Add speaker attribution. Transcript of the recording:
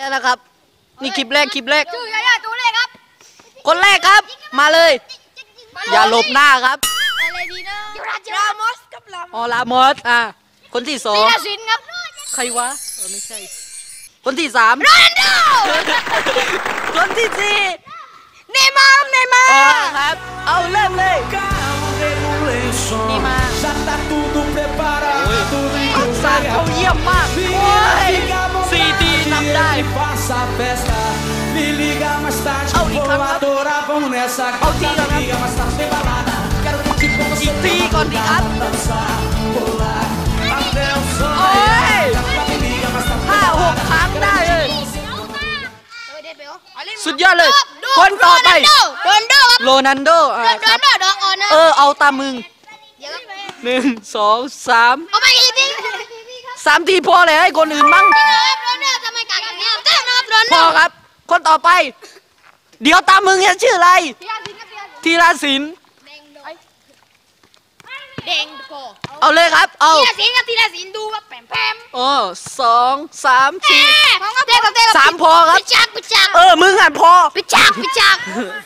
Speaker 1: แล้วนะครับ นี่คลิปแรกคลิปแรก
Speaker 2: ชื่อยาย่าตัวเลขครับ
Speaker 1: คนแรกครับ มาเลย อย่าหลบหน้าครับ
Speaker 2: อะไรดีนะรามอสกับราม
Speaker 1: ออลามอสอะคนที่สอ
Speaker 2: ปี
Speaker 1: ง
Speaker 2: นาซินครับ
Speaker 1: ใครวะเออไม่ใช่ คนที่สาม
Speaker 2: โรนัลโด
Speaker 1: คนที่สี่
Speaker 2: เนย์มาร์เนย์มา
Speaker 1: อ๋อ
Speaker 2: ร์
Speaker 1: ครับ เอาเริ่มเลย
Speaker 3: Nima. Já tá tudo preparado,
Speaker 1: ทักษะเขาเยี่ยมมากโอ้ยสี่ที นำได้
Speaker 3: faça a festa. Me liga mais tarde,
Speaker 1: Ao
Speaker 3: vou
Speaker 1: Ricardo.
Speaker 3: adorar, vamos nessa.
Speaker 1: Ao Tiga,
Speaker 3: Me liga mais tarde, tem balada. Quero curtir com você,
Speaker 1: อีกทีก่อนดีครับ
Speaker 3: dançar, pular até o sol.
Speaker 1: Oi.
Speaker 3: raiar. Me liga mais tarde,
Speaker 1: ห้าหกครั้งได้เลยสุ
Speaker 2: สุ
Speaker 1: ดยอดเลย คนต่อไป
Speaker 2: โรนัลโดครับ
Speaker 1: โรนันโดอะ
Speaker 2: โร
Speaker 1: ค
Speaker 2: นั
Speaker 1: รั
Speaker 2: ล
Speaker 1: บ
Speaker 2: โดดอกอ่อนนะ
Speaker 1: เออ เอาตามมึง
Speaker 2: เดี๋ยวครับ
Speaker 1: หนึ่งสองสาม
Speaker 2: เอาไปอีกที
Speaker 1: สามทีพอเลยให้คนอื่นมั่ง
Speaker 2: โรนั
Speaker 1: ครับคนต่อไป เดี๋ยวตามมึงจะชื่ออะไรธีรศิลป์
Speaker 2: แดงโผล่
Speaker 1: เอาเลยครับ เอา
Speaker 2: ทีละสินกับทีละสินดูว่าแปมแปม
Speaker 1: โอ้สองสามสี่
Speaker 2: พร้อมครับเต้นกับเต้นกับ
Speaker 1: สามพอครับ
Speaker 2: ปิจักปิจัก
Speaker 1: เออมึงอะพอ
Speaker 2: ปิจักปิจัก